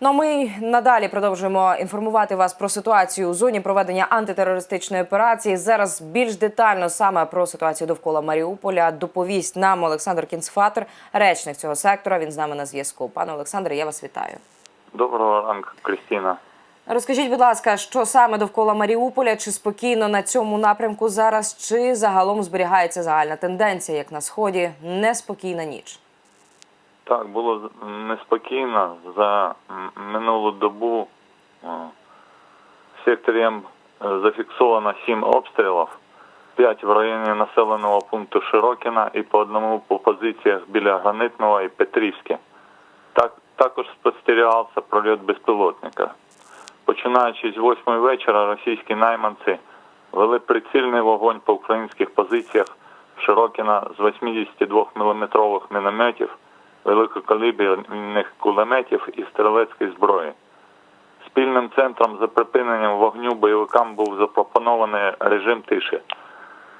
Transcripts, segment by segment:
Ну а ми надалі продовжуємо інформувати вас про ситуацію у зоні проведення антитерористичної операції. Зараз більш детально саме про ситуацію довкола Маріуполя доповість нам Олександр Кінцфатер, речник цього сектора. Він з нами на зв'язку. Пане Олександре, я вас вітаю. Доброго ранку, Крістіна. Розкажіть, будь ласка, що саме довкола Маріуполя? Чи спокійно на цьому напрямку зараз, чи загалом зберігається загальна тенденція, як на сході, неспокійна ніч? Так, було неспокійно. За минулу добу е, в секторі М е, зафіксовано 7 обстрілів, 5 в районі населеного пункту Широкіна і по одному по позиціях біля Гранитного і Петрівське. Так, також спостерігався прольот безпілотника. Починаючи з 8 вечора, російські найманці вели прицільний вогонь по українських позиціях Широкіна з 82 мм мінометів, великокаліберних кулеметів і стрілецької зброї. Спільним центром за припиненням вогню бойовикам був запропонований режим тиші,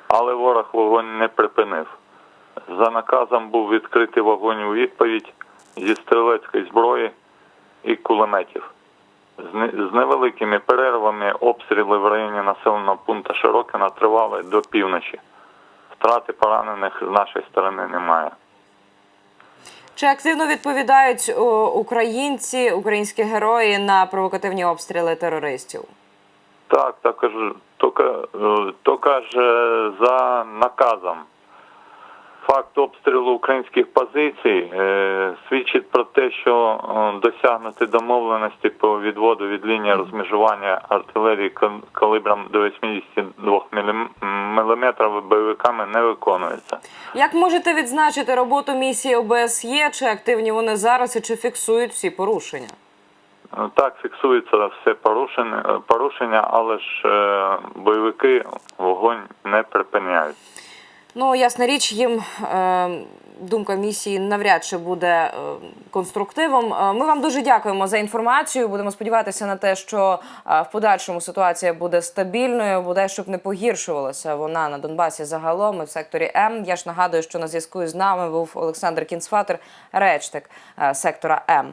але ворог вогонь не припинив. За наказом був відкритий вогонь у відповідь зі стрілецької зброї і кулеметів. З невеликими перервами обстріли в районі населеного пункту Широкина тривали до півночі. Втрати поранених з нашої сторони немає. Чи активно відповідають о, українці, українські герої на провокативні обстріли терористів? Так, також тільки, то тільки ж е, за наказом. Факт обстрілу українських позицій е, свідчить про те, що е, досягнути домовленості по відводу від лінії розмежування артилерії кал- калібром до 82 мм бойовиками не виконується. Як можете відзначити роботу місії ОБСЄ? Чи активні вони зараз і чи фіксують всі порушення? Е, Так, фіксується все порушення, порушення але ж е, бойовики вогонь не припиняють. Ну ясна річ, їм е, думка місії навряд чи буде е, конструктивом. Е, Ми вам дуже дякуємо за інформацію. Будемо сподіватися на те, що в подальшому ситуація буде стабільною, буде щоб не погіршувалася вона на Донбасі загалом і в секторі М. Я ж нагадую, що на зв'язку з нами був Олександр Кінцфатер, речник сектора М.